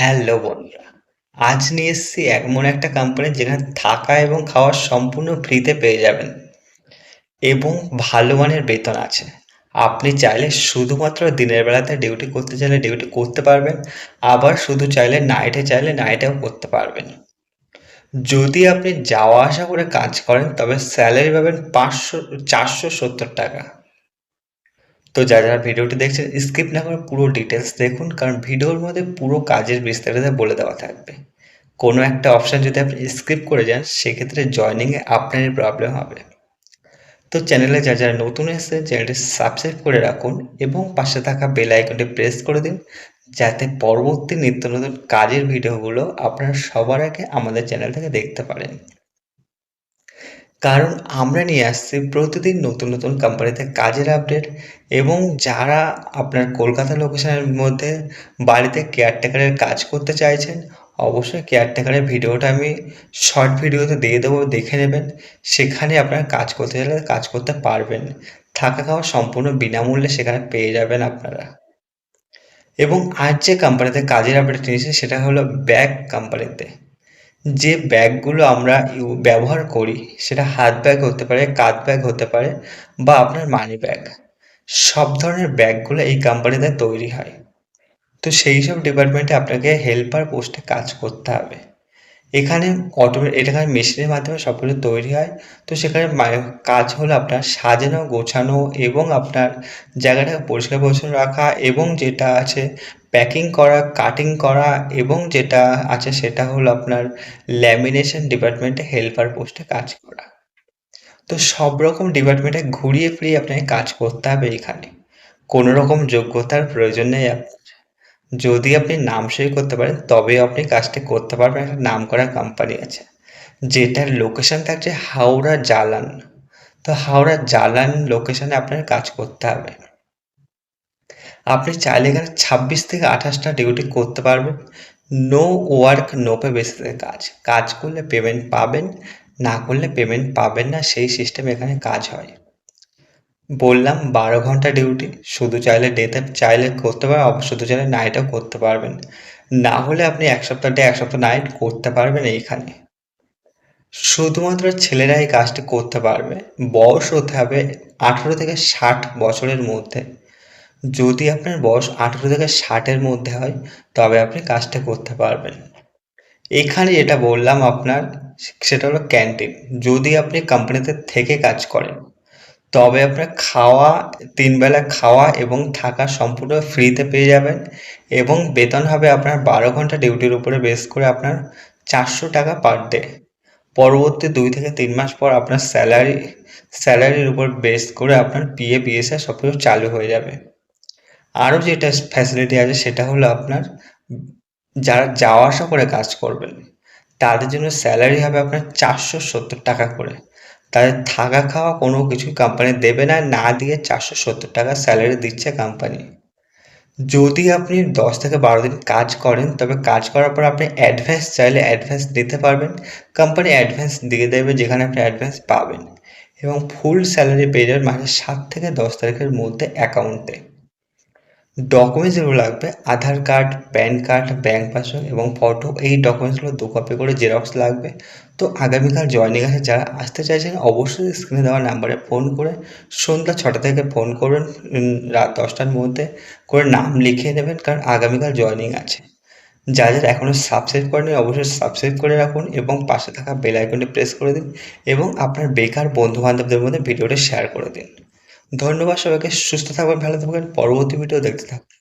Hello বন্ধুরা, আজ নিয়ে এসেছি এমন একটা কোম্পানি যেখানে থাকা এবং খাওয়া সম্পূর্ণ ফ্রিতে পেয়ে যাবেন। এবং ভালো মানের বেতন আছে। আপনি চাইলে শুধুমাত্র দিনের বেলাতে ডিউটি করতে চাইলে ডিউটি করতে পারবেন, আবার শুধু চাইলে নাইটে চাইলে নাইটেও করতে পারবেন। যদি আপনি যাওয়া আসা করে কাজ করেন, তবে স্যালারি পাবেন পাঁচশো, চারশো সত্তর টাকা। তো যারা যারা ভিডিওটি দেখছেন স্কিপ না করে পুরো ডিটেলস দেখুন, কারণ ভিডিওর মধ্যে পুরো কাজের বিস্তারিত বলে দেওয়া থাকবে। কোনো একটা অপশান যদি আপনি স্কিপ করে যান, সেক্ষেত্রে জয়নিংয়ে আপনারই প্রবলেম হবে। তো চ্যানেলে যারা যারা নতুন এসেছে চ্যানেলটি সাবস্ক্রাইব করে রাখুন এবং পাশে থাকা বেল আইকনটি প্রেস করে দিন, যাতে পরবর্তী নিত্য নতুন কাজের ভিডিওগুলো আপনারা সবার আগে আমাদের চ্যানেল থেকে দেখতে পারেন। কারণ আমরা নিয়ে আসছি প্রতিদিন নতুন নতুন কোম্পানিতে কাজের আপডেট এবং যারা আপনার কলকাতা লোকেশনের মধ্যে বাড়িতে কেয়ারটেকারের কাজ করতে চাইছেন, অবশ্যই কেয়ারটেকারের ভিডিওটা আমি শর্ট ভিডিওতে দিয়ে দেবো, দেখে নেবেন। সেখানে আপনারা কাজ করতে চাইলে কাজ করতে পারবেন। থাকা খাওয়া সম্পূর্ণ বিনামূল্যে সেখানে পেয়ে যাবেন আপনারা। এবং আজ যে কোম্পানিতে কাজের আপডেট নিয়েছি, সেটা হলো ব্যাগ কোম্পানিতে যে ব্যাগগুলো আমরা ইউ, ব্যবহার করি, সেটা হাত ব্যাগ হতে পারে, কাঁধ ব্যাগ হতে পারে, বা আপনার মানি ব্যাগ সব ধরনের ব্যাগগুলো এই কোম্পানিতে তৈরি হয়। তো সেই সব ডিপার্টমেন্টে আপনাকে হেল্পার পোস্টে কাজ করতে হবে। এখানে অটোমেট এখানে মেশিনের মাধ্যমে সব কিছু তৈরি হয়। তো সেখানে কাজ হলো আপনার সাজানো, গোছানো এবং আপনার জায়গাটাকে পরিষ্কার পরিচ্ছন্ন রাখা এবং যেটা আছে প্যাকিং করা কাটিং করা এবং যেটা আছে সেটা হলো আপনার ল্যামিনেশন ডিপার্টমেন্টে হেল্পার পোস্টে কাজ করা। তো সব রকম ডিপার্টমেন্টে ঘুরিয়ে ফিরিয়ে আপনাকে কাজ করতে হবে এখানে। কোনো রকম যোগ্যতার প্রয়োজন নেই আপনার। যদি আপনি নাম সই করতে পারেন তবে আপনি কাজটি করতে পারবেন। একটা নাম করা কোম্পানি আছে। যেটার লোকেশন থাকছে হাওড়া জালান তো হাওড়া জালান লোকেশনে আপনার কাজ করতে হবে। আপনি চাইলে এখানে ছাব্বিশ থেকে আঠাশটা ডিউটি করতে পারবেন। নো ওয়ার্ক নো পে বেসিসে কাজ। কাজ করলে পেমেন্ট পাবেন, না করলে পেমেন্ট পাবেন না, সেই সিস্টেম এখানে কাজ হয়। বললাম, বারো ঘণ্টা ডিউটি শুধু চাইলে ডেতে চাইলে করতে পারেন শুধু চাইলে নাইটও করতে পারবেন। না হলে আপনি এক সপ্তাহ ডে এক সপ্তাহ নাইট করতে পারবেন এইখানে। শুধুমাত্র ছেলেরা এই কাজটি করতে পারবে। বয়স হতে হবে আঠেরো থেকে ষাট বছরের মধ্যে। যদি আপনার বয়স আঠেরো থেকে ষাটের মধ্যে হয়, তবে আপনি কাজটা করতে পারবেন। এখানে যেটা বললাম আপনার, সেটা হলো ক্যান্টিন। যদি আপনি কোম্পানিতে থেকে কাজ করেন, তবে আপনার খাওয়া তিনবেলা খাওয়া এবং থাকা সম্পূর্ণ ফ্রিতে পেয়ে যাবেন এবং বেতন হবে আপনার বারো ঘণ্টা ডিউটির উপরে বেস করে আপনার চারশো টাকা পার ডে। পরবর্তী দুই থেকে তিন মাস পর আপনার স্যালারি, স্যালারির উপর বেস করে আপনার পিএ বিএসআই সব কিছু চালু হয়ে যাবে। আরও যেটা ফ্যাসিলিটি আছে সেটা হলো আপনার যারা যাওয়া আসা করে কাজ করবেন, তাদের জন্য স্যালারি হবে আপনার চারশো সত্তর টাকা করে। তাদের থাকা খাওয়া কোনো কিছু কোম্পানি দেবে না না দিয়ে চারশো সত্তর টাকা স্যালারি দিচ্ছে কোম্পানি যদি আপনি দশ থেকে বারো দিন কাজ করেন, তবে কাজ করার পর আপনি অ্যাডভান্স চাইলে অ্যাডভান্স দিতে পারবেন। কোম্পানি অ্যাডভান্স দিয়ে দেবে যেখানে আপনি অ্যাডভান্স পাবেন। এবং ফুল স্যালারি পেয়ে যাবেন মাসের সাত থেকে দশ তারিখের মধ্যে অ্যাকাউন্টে ডকুমেন্টস যেগুলো লাগবে, Aadhaar card PAN card bank passbook এবং ফটো এই ডকুমেন্টসগুলো দু কপি করে জেরক্স লাগবে। তো আগামীকাল জয়নিং আছে, যারা আসতে চাইছেন অবশ্যই স্ক্রিনে দেওয়া নাম্বারে ফোন করে সন্ধ্যা ছটা থেকে ফোন করবেন রাত দশটার মধ্যে করে নাম লিখিয়ে নেবেন কারণ আগামীকাল জয়নিং আছে। যা যারা এখনও সাবস্ক্রাইব করেনি অবশ্যই সাবস্ক্রাইব করে রাখুন এবং পাশে থাকা বেল আইকনটি প্রেস করে দিন এবং আপনার বেকার বন্ধু বান্ধবদের মধ্যে ভিডিওটি শেয়ার করে দিন। ধন্যবাদ সবাইকে সুস্থ থাকবেন ভালো থাকবেন পরবর্তী ভিডিও দেখতে থাকুন।